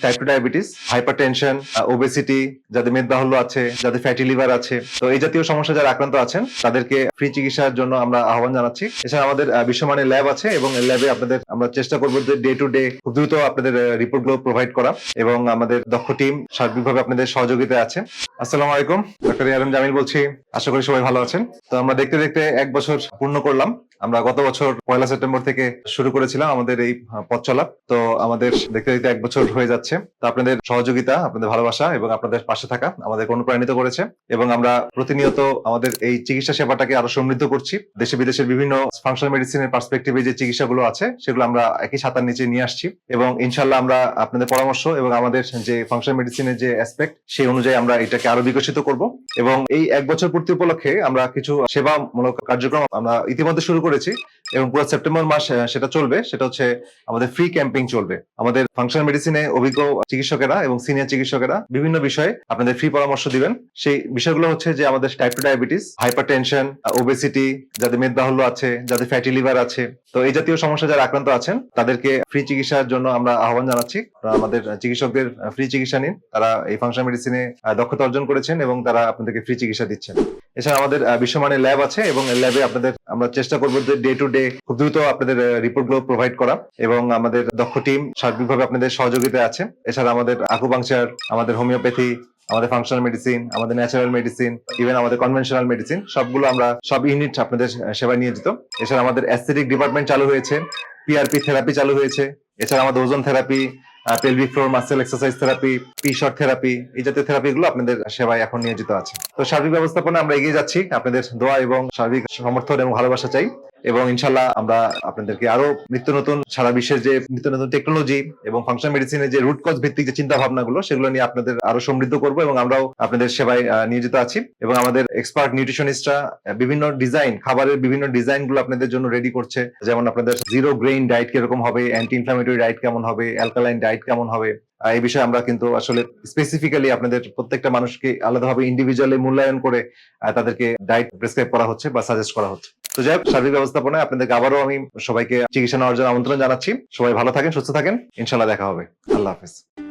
Type two diabetes hypertension obesity যাদের মেদবাহুল্য আছে, যাদের ফ্যাটি লিভার আছে। তো এই জাতীয় সমস্যা যারা আক্রান্ত আছেন, তাদেরকে ফ্রি চিকিৎসার জন্য আমরা আহ্বান জানাচ্ছি। এছাড়া আমাদের বিশ্বমানের ল্যাব আছে এবং ল্যাবে আপনাদের আমরা চেষ্টা করব যে ডে টু ডে খুব দ্রুত আপনাদের রিপোর্টগুলো প্রোভাইড করা। এবং আমাদের দক্ষ টিম সার্বিকভাবে আপনাদের সহযোগিতা আছে। আসসালামু আলাইকুম। ডক্টর ইয়ারম জামিল বলছি। আশা করি সবাই ভালো আছেন। তো আমরা দেখতে দেখতে এক বছর পূর্ণ করলাম। আমরা গত বছর পয়লা সেপ্টেম্বর থেকে শুরু করেছিলাম আমাদের এই পথ চলা। তো আমাদের দেখতে দেখতে এক বছর হয়ে যাচ্ছে। তো আপনাদের সহযোগিতা, আপনাদের ভালোবাসা এবং আপনাদের পাশে থাকা আমাদের অনুপ্রাণিত করেছে। এবং আমরা প্রতিনিয়ত আমাদের এই চিকিৎসা সেবাটাকে আরও সমৃদ্ধ করছি। দেশে বিদেশের বিভিন্ন ফাংশনাল মেডিসিনের পার্সপেক্টিভে যে চিকিৎসাগুলো আছে, সেগুলো আমরা একই ছাতার নিচে নিয়ে আসছি। এবং ইনশাল্লাহ আমরা আপনাদের পরামর্শ এবং আমাদের যে ফাংশনাল মেডিসিনের যে অ্যাসপেক্ট সেই অনুযায়ী আমরা এটাকে আরও বিকশিত করব। এবং এই এক বছর পূর্তি উপলক্ষে আমরা কিছু সেবামূলক কার্যক্রম আমরা ইতিমধ্যে শুরু করেছি। এবং পুরো সেপ্টেম্বর মাস সেটা চলবে। সেটা হচ্ছে আমাদের ফ্রি ক্যাম্পিং চলবে। আমাদের ফাংশনাল মেডিসিনে অভিজ্ঞ চিকিৎসকেরা এবং সিনিয়র চিকিৎসকেরা বিভিন্ন বিষয়ে আপনাদের ফ্রি পরামর্শ দিবেন। সেই বিষয়গুলো হচ্ছে যে আমাদের type two diabetes hypertension obesity যাদের মেদবাহুল্য আছে, যাদের ফ্যাটি লিভার আছে। তো এই জাতীয় সমস্যা যারা আক্রান্ত আছেন, তাদেরকে ফ্রি চিকিৎসার জন্য আমরা আহ্বান জানাচ্ছি। আমাদের চিকিৎসকদের ফ্রি চিকিৎসা নিন। তারা এই ফাংশন মেডিসিনে দক্ষতা অর্জন করেছেন এবং তারা আপনাদেরকে ফ্রি চিকিৎসা দিচ্ছেন। এছাড়া আমাদের বিশ্বমানের ল্যাব আছে এবং ল্যাবে আপনাদের, আমরা চেষ্টা করব যে ডে টু ডে খুব দ্রুত আপনাদের রিপোর্টগুলো প্রোভাইড করা এবং আমাদের দক্ষ টিম সার্বিকভাবে আপনাদের সহযোগিতা আছে। এছাড়া আমাদের আকুপাংচার আমাদের হোমিওপ্যাথি আমাদের ফাংশনাল মেডিসিন আমাদের ন্যাচারাল মেডিসিন ইভেন আমাদের কনভেনশনাল মেডিসিন সবগুলো আমরা, সব ইউনিট আপনাদের সেবায় যেত এছাড়া আমাদের অ্যাস্থেটিক ডিপার্টমেন্ট চালু হয়েছে পিআরপি থেরাপি চালু হয়েছে, এছাড়া আমাদের ozone therapy pelvic floor muscle exercise therapy P therapy এই জাতীয় থেরাপি গুলো আপনাদের সেবায় এখন নিয়োজিত আছে। তো সার্বিক ব্যবস্থাপনা আমরা এগিয়ে যাচ্ছি। আপনাদের দোয়া এবং সার্বিক সমর্থন এবং ভালোবাসা চাই এবং ইনশাল্লাহ আমরা আপনাদেরকে আরও নিত্য নতুন, সারা বিশ্বের যে নিত্য নতুন টেকনোলজি এবং ফাংশন মেডিসিনের যে রুট কজ ভিত্তিক যে চিন্তা ভাবনাগুলো সেগুলো নিয়ে আপনাদের আরও সমৃদ্ধ করব এবং আমরাও আপনাদের সেবায় নিয়োজিত আছি এবং আমাদের এক্সপার্ট নিউট্রিশনিস্টরা বিভিন্ন ডিজাইন খাবারের বিভিন্ন ডিজাইনগুলো আপনাদের জন্য রেডি করছে। যেমন আপনাদের জিরো গ্রেইন ডায়েট কীরকম হবে অ্যান্টি ইনফ্লামেটরি ডায়েট কেমন হবে অ্যালকালাইন ডায়েট কেমন হবে? এই বিষয়ে আমরা কিন্তু আসলে স্পেসিফিক্যালি আপনাদের প্রত্যেকটা মানুষকে আলাদাভাবে ইন্ডিভিজুয়ালি মূল্যায়ন করে তাদেরকে ডায়েট প্রেসক্রাইব করা হচ্ছে বা সাজেস্ট করা হচ্ছে। তো যাই হোক, সার্বিক ব্যবস্থাপনায় আপনাদেরকে আবারও আমি সবাইকে চিকিৎসা নেওয়ার জন্য আমন্ত্রণ জানাচ্ছি। সবাই ভালো থাকেন, সুস্থ থাকেন। ইনশাল্লাহ দেখা হবে। আল্লাহ হাফেজ।